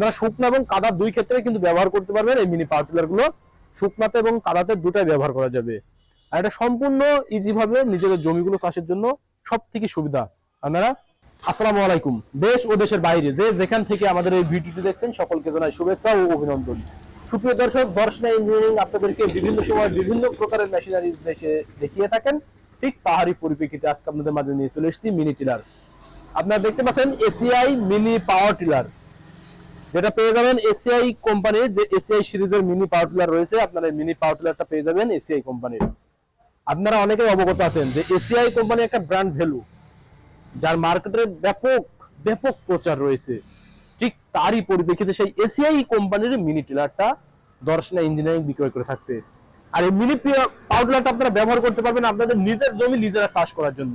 আপনারা শুকনো এবং কাদা দুই ক্ষেত্রে কিন্তু ব্যবহার করতে পারবেন এই মিনি পাওয়ার টিলারগুলো। শুকনাতে এবং কাদাতে দুটাই ব্যবহার করা যাবে। আর এটা সম্পূর্ণ ইজি ভাবে নিজেদের জমিগুলো চাষের জন্য সব থেকে সুবিধা। আপনারা, আসসালামু আলাইকুম। দেশ ও দেশের বাইরে যে যেখান থেকে আমাদের এই ভিডিওটি দেখছেন, সকলকে জানাই শুভেচ্ছা ও অভিনন্দন। সুপ্রিয় দর্শক, দর্শনা ইঞ্জিনিয়ারিং আপনাদেরকে বিভিন্ন সময় বিভিন্ন প্রকারের মেশিনারিজ দেশে দেখিয়ে থাকেন। ঠিক তাহারই পরিপ্রেক্ষিতে আজকে আপনাদের মাঝে নিয়ে চলে এসেছি মিনি টিলার আপনারা দেখতে পাচ্ছেন এসিআই মিনি পাওয়ার টিলার যেটা পেয়ে যাবেন এসিআই কোম্পানির যে এসিআই সিরিজের মিনি পাওয়ার টিলার রয়েছে, আপনারা মিনি পাওয়ার টিলারটা পেয়ে যাবেন এসিআই কোম্পানির আপনারা অনেকেই অবগত আছেন যে এসিআই কোম্পানি একটা ব্র্যান্ড ভ্যালু যার মার্কেটে ব্যাপক ব্যাপক প্রচার রয়েছে। ঠিক তারই পরিপ্রেক্ষিতে সেই এসিআই কোম্পানির মিনি টিলারটা দর্শনা ইঞ্জিনিয়ারিং বিক্রয় করে থাকছে। আর এই মিনি টিলারটা আপনারা ব্যবহার করতে পারবেন আপনাদের নিজের জমি নিজেরা চাষ করার জন্য।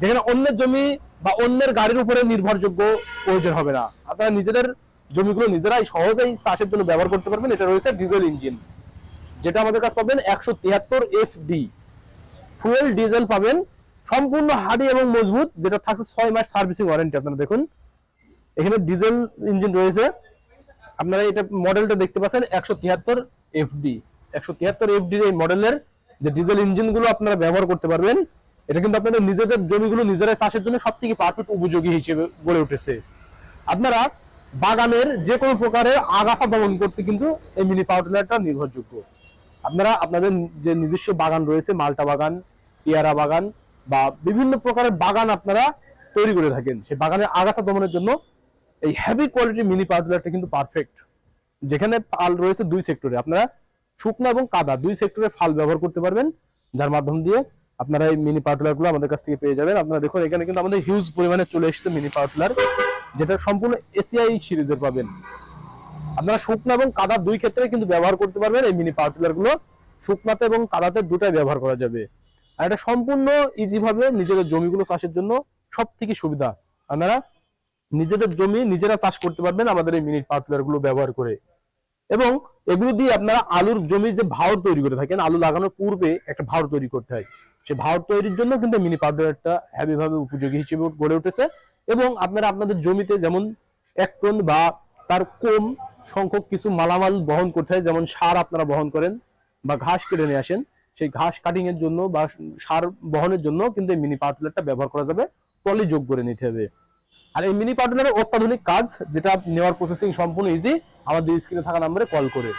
যেখানে অন্যের জমি বা অন্যের গাড়ির উপরে নির্ভরযোগ্য প্রয়োজন হবে না। আপনারা নিজেদের জমিগুলো নিজেরাই সহজেই চাষের জন্য ব্যবহার করতে পারবেন। এটা রয়েছে ডিজেল ইঞ্জিন যেটা আমাদের কাছে পাবেন একশো তিয়াত্তর এফ ডি ফুয়েল ডিজেল পাবেন। সম্পূর্ণ হাডি এবং মজবুত, যেটা থাকছে ছয় মাস সার্ভিসিং ওয়ারেন্টি, আপনারা দেখুন। এখানে ডিজেল ইঞ্জিন রয়েছে। আপনারা এটা মডেলটা দেখতে পাচ্ছেন, একশো তিয়াত্তর এফডি একশো তিয়াত্তর এফডির এই মডেলের যে ডিজেল ইঞ্জিনগুলো আপনারা ব্যবহার করতে পারবেন, এটা কিন্তু আপনাদের নিজেদের জমিগুলো নিজেরাই চাষের জন্য সব থেকে পারফেক্ট উপযোগী হিসেবে গড়ে উঠেছে। আপনারা বাগানের যে কোনো প্রকারের আগাছা দমন করতে কিন্তু এই মিনি পাওয়ার টিলারটা নির্ভরযোগ্য। আপনারা আপনাদের যে নিজস্ব বাগান রয়েছে, মালটা বাগান, পেয়ারা বাগান বা বিভিন্ন প্রকারের বাগান আপনারা তৈরি করে থাকেন, সেই বাগানের আগাছা দমনের জন্য এই হেভি কোয়ালিটির মিনি পাওয়ার টিলারটা কিন্তু পারফেক্ট যেখানে ফাল রয়েছে দুই সেক্টরে আপনারা শুকনো এবং কাদা দুই সেক্টরে ফাল ব্যবহার করতে পারবেন, যার মাধ্যম দিয়ে আপনারা এই মিনি পাওয়ার টিলারগুলো আমাদের কাছ থেকে পেয়ে যাবেন। আপনারা দেখুন, এখানে কিন্তু আমাদের হিউজ পরিমাণে চলে এসেছে মিনি পাওয়ার টিলার। যেটা সম্পূর্ণ এসিআই সিরিজের পাবেন। আপনারা শুকনো এবং কাদা দুই ক্ষেত্রে কিন্তু ব্যবহার করতে পারবেন। এই মিনি পাওয়ার টিলারগুলো শুকনাতে এবং কাদাতে দুটাই ব্যবহার করা যাবে। আর এটা সম্পূর্ণ ইজি ভাবে নিজেদের জমিগুলো চাষের জন্য সব থেকে সুবিধা। আপনারা নিজেদের জমি নিজেরা চাষ করতে পারবেন আমাদের এই মিনি পাওয়ার টিলারগুলো ব্যবহার করে। এবং এগুলো দিয়ে আপনারা আলুর জমির যে ভাওর তৈরি করে থাকেন, আলু লাগানোর পূর্বে একটা ভাওর তৈরি করতে হয়। সেই ভাওর তৈরির জন্য কিন্তু মিনি পাওয়ার টিলারটা হ্যাভি ভাবে উপযোগী হিসেবে গড়ে উঠেছে। এবং আপনারা আপনাদের জমিতে যেমন এক টন বা তার কম সংখ্যক কিছু মালামাল বহন করতে হয়, যেমন সার আপনারা বহন করেন বা ঘাস কেটে নিয়ে আসেন, সেই ঘাস কাটিং এর জন্য বা সার বহনের জন্য কিন্তু এই মিনি পাওয়ার ব্যবহার করা যাবে টলি যোগ করে নিতে হবে। আর এই মিনি পাওয়ার অত্যাধুনিক কাজ, যেটা নেওয়ার প্রসেসিং সম্পূর্ণ ইজি আমাদের স্ক্রিনে থাকা নাম্বারে কল করে।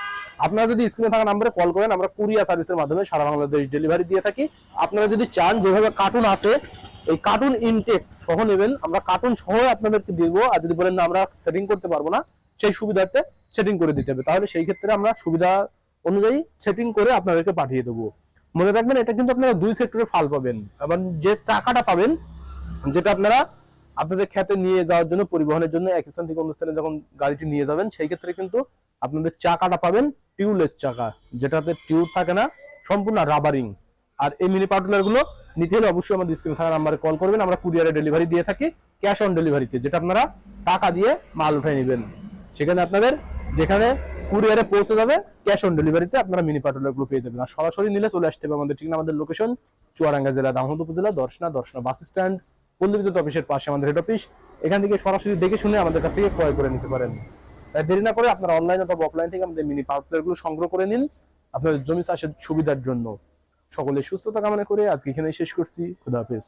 আপনারা যদি স্ক্রিনে থাকা নাম্বারে কল করেন, আমরা কুরিয়ার সার্ভিসের মাধ্যমে সারা বাংলাদেশ ডেলিভারি দিয়ে থাকি। আপনারা যদি চান যেভাবে কার্টুন আছে এই কার্টুন ইনটেক সহ নেবেন। আমরা কার্টুন সহ আপনাদেরকে দিব। আর যদি বলেন না, আমরা সেটিং করতে পারব না, সেই সুবিধাতে সেটিং করে দিতে হবে। তাহলে সেই ক্ষেত্রে আমরা সুবিধা অনুযায়ী সেটিং করে আপনাদেরকে পাঠিয়ে দেবো। মনে রাখবেন, এটা কিন্তু আপনারা দুই সেক্টরে ফাল পাবেন। এবং যে চাকাটা পাবেন, যেটা আপনারা আপনাদের খেতে নিয়ে যাওয়ার জন্য, পরিবহনের জন্য, এক স্থান থেকে অন্য স্থানে যখন গাড়িটি নিয়ে যাবেন, সেই ক্ষেত্রে কিন্তু আপনাদের চাকাটা পাবেন টিউলের চাকা। যেটাতে টিউব থাকে না, সম্পূর্ণ রাবারিং আর এই মিনি পার্টনারগুলো নিতে হলে অবশ্যই আমাদের স্ক্রিন থাকা নাম্বারে কল করবেন। আমরা কুরিয়ারে ডেলিভারি দিয়ে থাকি ক্যাশ অন ডেলিভারিতে যেটা আপনারা টাকা দিয়ে মাল উঠে নেবেন। সেখানে আপনাদের যেখানে কুরিয়ারে পৌঁছে যাবে ক্যাশ অন ডেলিভারিতে আপনারা মিনি পার্টনারগুলো পেয়ে যাবেন। আর সরাসরি নিলে চলে আসতে হবে আমাদের, ঠিক না? আমাদের লোকেশন চুয়াডাঙ্গা জেলা দামোদ উপজেলা দর্শনা দর্শনা বাস স্ট্যান্ড পল্লী বিদ্যুৎ অফিসের পাশে আমাদের হেড অফিস এখান থেকে সরাসরি দেখে শুনে আমাদের কাছ থেকে ক্রয় করে নিতে পারেন। তাই দেরি না করে আপনারা অনলাইন অথবা অফলাইন থেকে আমাদের মিনি পাওয়ারগুলো সংগ্রহ করে নিন, আপনাদের জমি চাষের সুবিধার জন্য। সকলে সুস্থতা কামনা করে আজকে এখানে শেষ করছি। খুদা হাফেজ।